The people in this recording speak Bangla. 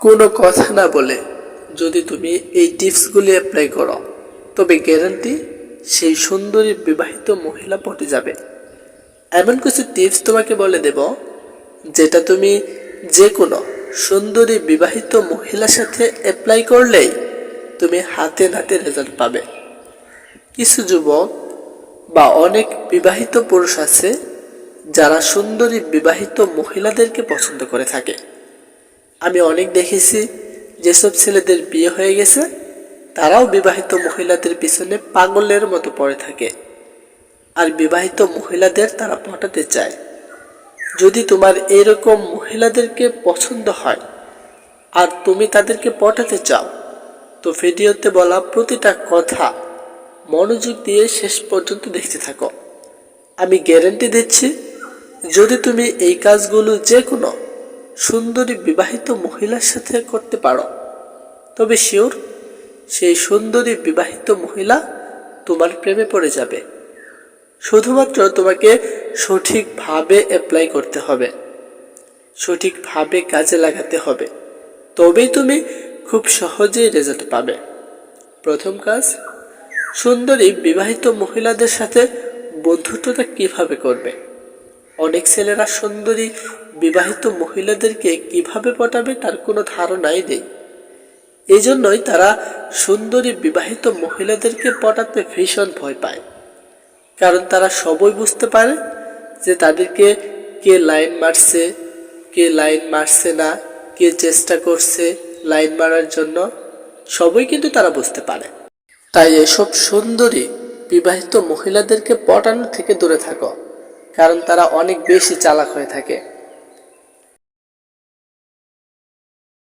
কোনো কথা না বলে যদি তুমি এই টিপসগুলি অ্যাপ্লাই করো, তবে গ্যারান্টি সেই সুন্দরী বিবাহিত মহিলা পটে যাবে। এমন কিছু টিপস তোমাকে বলে দেব, যেটা তুমি যে কোনো সুন্দরী বিবাহিত মহিলার সাথে অ্যাপ্লাই করলেই তুমি হাতে নাতে রেজাল্ট পাবে। কিছু যুবক বা অনেক বিবাহিত পুরুষ আছে, যারা সুন্দরী বিবাহিত মহিলাদেরকে পছন্দ করে থাকে। আমি অনেক দেখেছি যেসব ছেলেদের বিয়ে হয়ে গেছে, তারাও বিবাহিত মহিলাদের পিছনে পাগলের মতো পড়ে থাকে। আর বিবাহিত মহিলাদের তারা পটাতে চায়। যদি তোমার এরকম মহিলাদেরকে পছন্দ হয় আর তুমি তাদেরকে পটাতে চাও, তো ভিডিওতে বলা প্রতিটা কথা মনোযোগ দিয়ে শেষ পর্যন্ত দেখতে থাকো। আমি গ্যারেন্টি দিচ্ছি, যদি তুমি এই কাজগুলো যে কোনো সুন্দরী বিবাহিত মহিলার সাথে করতে পারো। তবে শিওর, সেই সুন্দরী বিবাহিত মহিলা তোমার প্রেমে পড়ে যাবে। শুধুমাত্র তোমাকে সঠিকভাবে অ্যাপ্লাই করতে হবে। সঠিকভাবে কাজে লাগাতে হবে। তবেই তুমি খুব সহজেই রেজাল্ট পাবে। প্রথম কাজ, সুন্দরী বিবাহিত মহিলাদের সাথে বন্ধুত্বটা কীভাবে করবে? অনেক ছেলেরা সুন্দরী বিবাহিত মহিলাদেরকে কীভাবে পটাবে তার কোনো ধারণাই নেই। এই জন্যই তারা সুন্দরী বিবাহিত মহিলাদেরকে পটাতে ভীষণ ভয় পায়। কারণ তারা সবই বুঝতে পারে যে তাদেরকে কে লাইন মারছে, কে লাইন মারছে না, কে চেষ্টা করছে লাইন মারার জন্য, সবই কিন্তু তারা বুঝতে পারে। তাই এসব সুন্দরী বিবাহিত মহিলাদেরকে পটানো থেকে দূরে থাকো, কারণ তারা অনেক বেশি চালাক হয়ে থাকে।